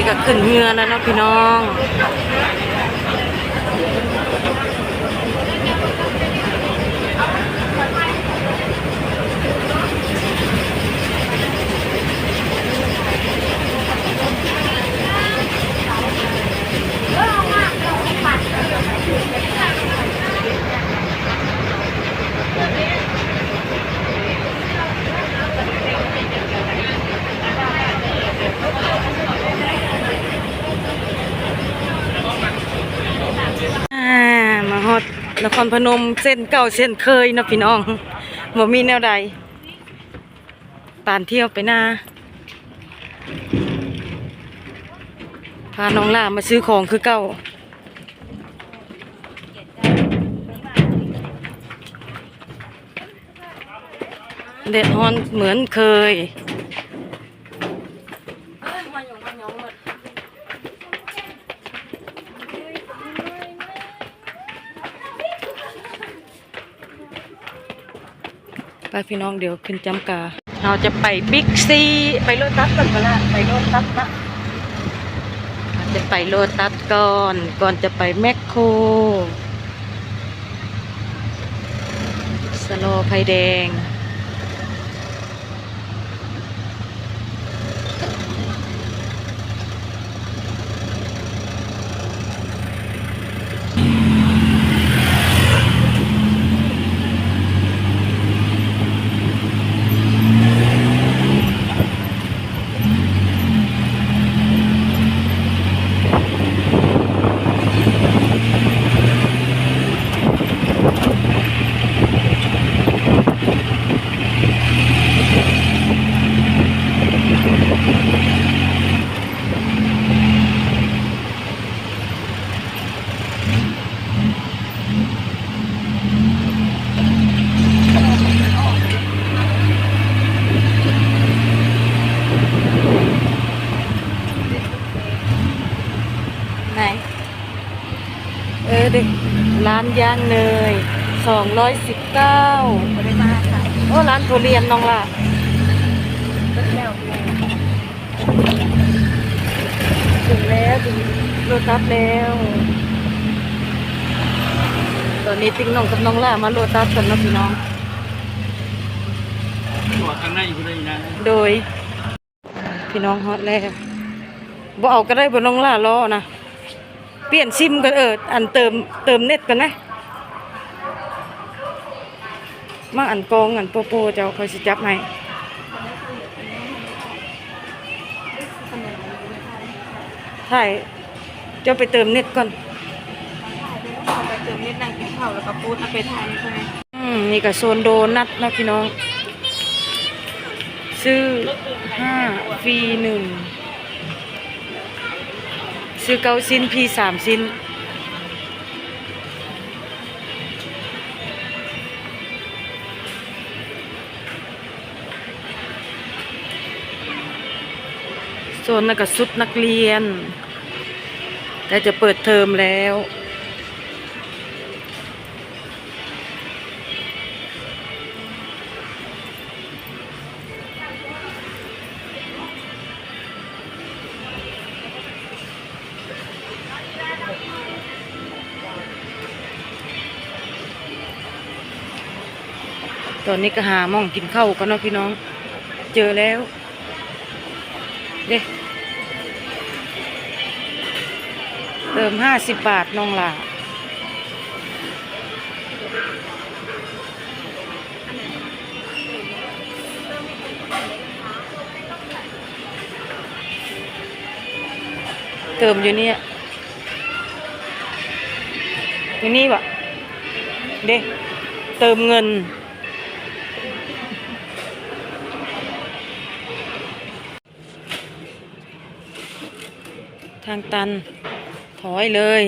นี้ก็ขึ้นเรือแล้วเนาะพี่น้องอ่ามาฮอดนคร พนมเส้นเก่าเส้นเคยนะพี่น้องบ่มีแนวใดปานเที่ยวไปหน้าพาน้องล่ามาซื้อของคือเก่าเด็ดฮอนเหมือนเคย ไปพี่น้องเดี๋ยวขึ้นจำกา เราจะไปบิ๊กซีไปโลตัสก่อนก็ละไปโลตัสนะเราจะไปโลตัสก่อนก่อนจะไปแมคโครสโลไฟแดง ไหน เออเด็กร้านย่างเนยสองร้อยสิบเก้าไม่ได้มาค่ะโอ้ร้านทุเรียนน้องล่ะก็แล้วถึงแล้วถึงโลตัสแล้ว ตอนนี้ติ๊งน้องกับน้องล่ามาโลตัสกันเนาะพี่น้องตัวข้างหน้าอยู่ก็ได้นะโดย พี่น้องฮอตแล้วบ่เอาก็ได้บ่น้องล่ารอนะ เปลี่ยนซิมกันเอออันเติมเติมเน็ตกันนะมาอันกองอันโปโปเจ้าคอยสิจับให้ถ่ายเจ้าไปเติมเน็ตก่อนเขาไปเติมนิดนั่งกินข้าวแล้วก็พูดเอาไปไทยใช่ไหมอืมนี่ก็โซนโดนัทนะพี่น้อง ซื้อห้าฟรีหนึ่ง ซื้อเก้าชิ้นพีสามชิ้นโซนนักสุดนักเรียน แต่จะเปิดเทอมแล้ว อนนี้ก็หามองกินข้าวกันเนาะพี่น้อง เจอแล้ว เด้เติมห้าสิบบาทน้องหล่าเติมอยู่เนี่ยอยู่นี่บะเด้เติมเงินางตัน ถอยเลย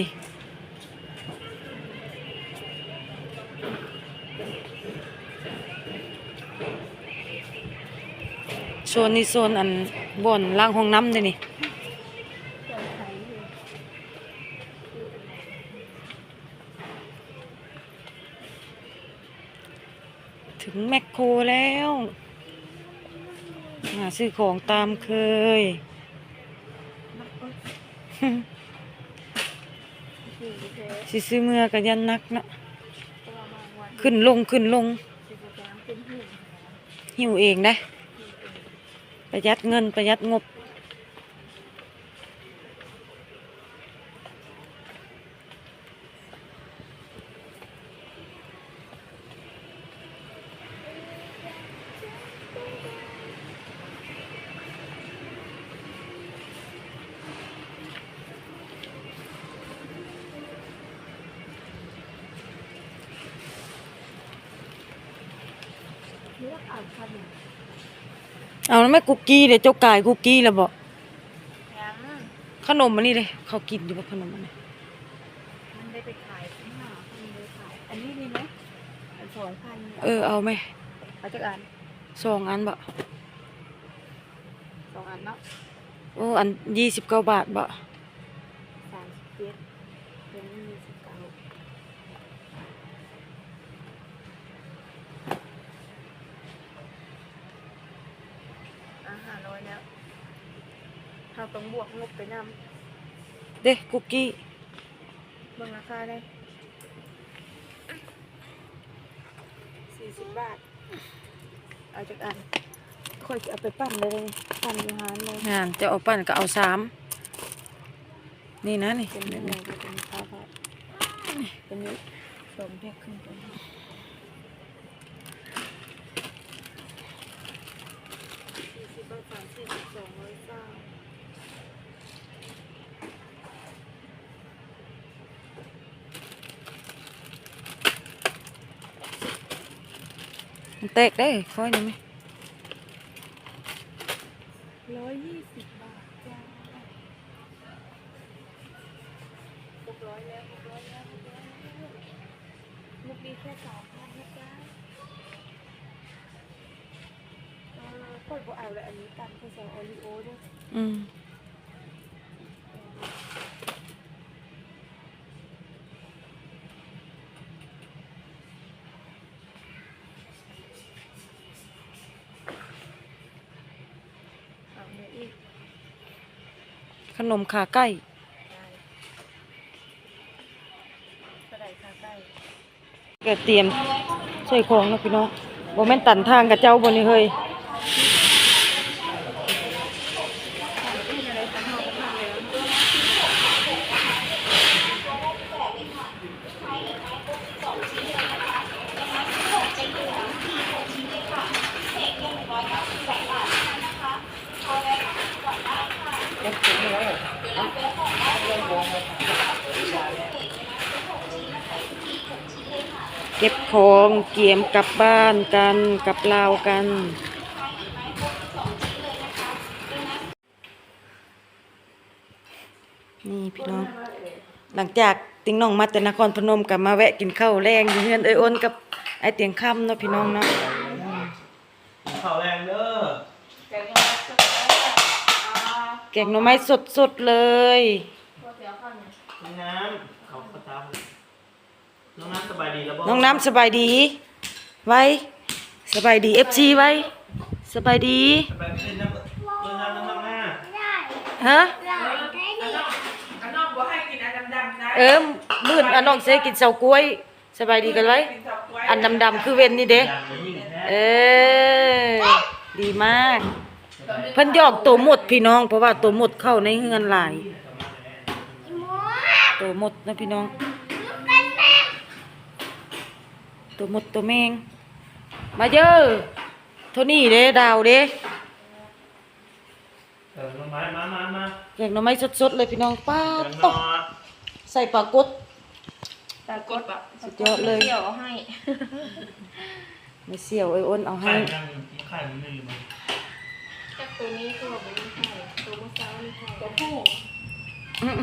โซนนี้โซนอันบนล่างห้องน้ำเลยนี่ถึงแมคโครแล้วมาซื้อของตามเคย สี่เทสิซื้อเมื่อก็ยันนักเนาะตัวบางวันขึ้นลงขึ้นลงสิบแสนเป็นหินหิวเองได้ประหยัดเงินประหยัดงบ เลือกอ่านขนมเอาแล้วแม่คุกกี้เดี๋ยวเจ้ากายคุกกี้แล้วบอกยังขนมอันนี้เลยเขากินอยู่ว่าขนมอันนี้มันได้ไปขายข้างหน้ามันได้ขายอันนี้ดีไหมอันสองพันเออเอาไหมเอาจากอันสองอันบ่สองอันเนาะโอ้อันยี่สิบเก้าบาทบ่สามสิบเจ็ดเป็นยี่สิบเก้าอาหารร้อยแล้ว เราต้องบวกงบไปนำเด้คุกกี้เบิ่งราคาได้สี่สิบบาท เอาจากอันค่อยจะเอาไปปั้นเลยปั้นอยู่หานเลยงานจะเอาปั้นก็เอาสามนี่นะนี่เป็นยังไงจะเป็นข้าวผัดเป็นนี้สมแพ็คขึ้นไปสี่สิบบาทสามสิบสองร้อยเก้า มันแตกได้ค่อยหนี่อยไหมร้อยยี่สิบบาทจ้าหกร้อยแล้วหกร้อยแล้วหกร้อยแล้วมุกนี้แค่สามพันนะจ๊ะเออค่อยบอกเอาเลยอันนี้กันคือใส่โอริโอด้วยอืม นมขาไก่ได้กระไดค่ะไก่ก็เตรียมช่วยของนะพี่น้องโมเมนตันทางกับเจ้าบนนี้เฮ้ย ที่อะไรสันหอกมาแล้ว เก็บของเกียมกลับบ้านกันกลับลาวกัน นี่พี่น้อง หลังจากติงน้องมาแต่นครพนมกลับมาแวะกินข้าวแรงอยู่เฮือนเอ้ยอ้นกับไอ้เตียงค่ำเนาะพี่น้องเนาะข่าวแรงเด้อแกงว่าจะอ่าแกงหน่อไม้สดๆเลยพวกเสียข้าวเนี่ยน้องน้ำเขาประจำ น้องน้ำสบายดีแล้วบ่น้องน้ำสบายดี ไว้ สบายดี FC ไว้ สบายดี สบายดีน้ำเรื่องน้ำน้ำน้ำหน้าฮะ อันนอกบอกให้กินอันดำๆนะเออมื่นอันน้องเสกินเสากล้วย สบายดีกันไว้กินเฉาก๊วยอันดำๆคือเว้นนี่เด้อย่างนี้ยิ่งแท้เออ ดีมาก เพิ่นยอกตัวหมดพี่น้อง เพราะว่าตัวหมดเข้าในเฮือนหลายตัวหมดนะพี่น้อง ตัวหมดตัวแมง มาเยอะโทนี่เด้ดาวเด้เออมามามามาแกงหน่อไม้สดๆเลยพี่น้องป้าเดี๋ยวตนอกนใส่ปลากด ตากดปะสุดยอดเลย เดี๋ยวเอาให้ ไม่เสี่ยวเอ้ยอ้นเอาไข่ให้นั่งกินไข่มันลืมจากตัวนี้ตัวมันไม่ใช่ตัวมะพร้าวไม่ใช่ตัวผู้อื้อ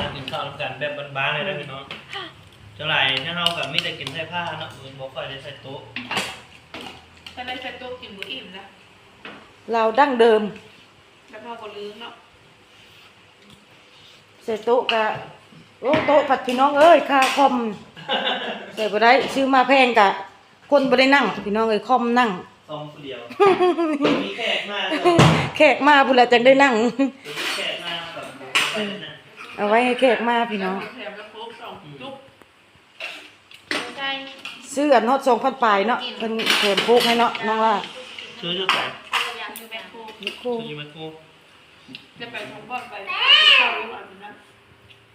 นั่งกินข้าวกันแบบบ้านๆเลยนะพี่น้อง เท่าไหร่ถ้าเฮากับไม่ได้กินใส่ผ้าเนาะมันบ่ค่อยได้ใส่โต๊ะถ้าได้ใส่ตัวกินบุอิ่มนะเราดั้งเดิมแล้วพอก็ลืมเนาะใส่โต๊ะกะโอ้โต๊ะผัดพี่น้องเอ้ยค่าคอมใส่บ่ได้ซื้อมาแพงกะ คนบ่ได้นั่งพี่น้องเอ้ยคอมนั่งซองผู้เดียว มีแขกมาแขกมาพุ่นละจังได้นั่ง มีแขกมาแบบบ่ค่อยได้นั่งเอาไว้ให้แขกมาพี่น้องแถมแล้วครบสองจุ๊บ ใจซื้ออันฮอด2,000ปลายเนาะเพิ่นแถมโคกให้เนาะน้องว่าซื้อจุดไหนอยากอยู่แบบครูโคซื้อยูเมโก้จะไปของบ้านไปเข้าไปก่อนนะ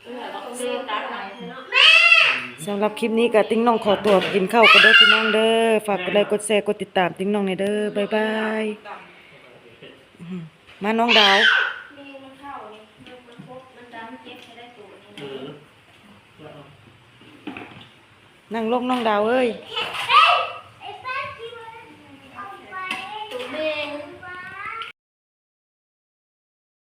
เออต้องซื้อตัดไหนเนาะสำหรับคลิปนี้ก็ติ้งน้องขอตัวกินข้าวกันเด้อพี่น้องเด้อฝากกดไลค์กดแชร์กดติดตามติ้งน้องในเด้อบ๊ายบายอื้อหือมาน้องดาว นั่งลงน้องดาวเอ้ย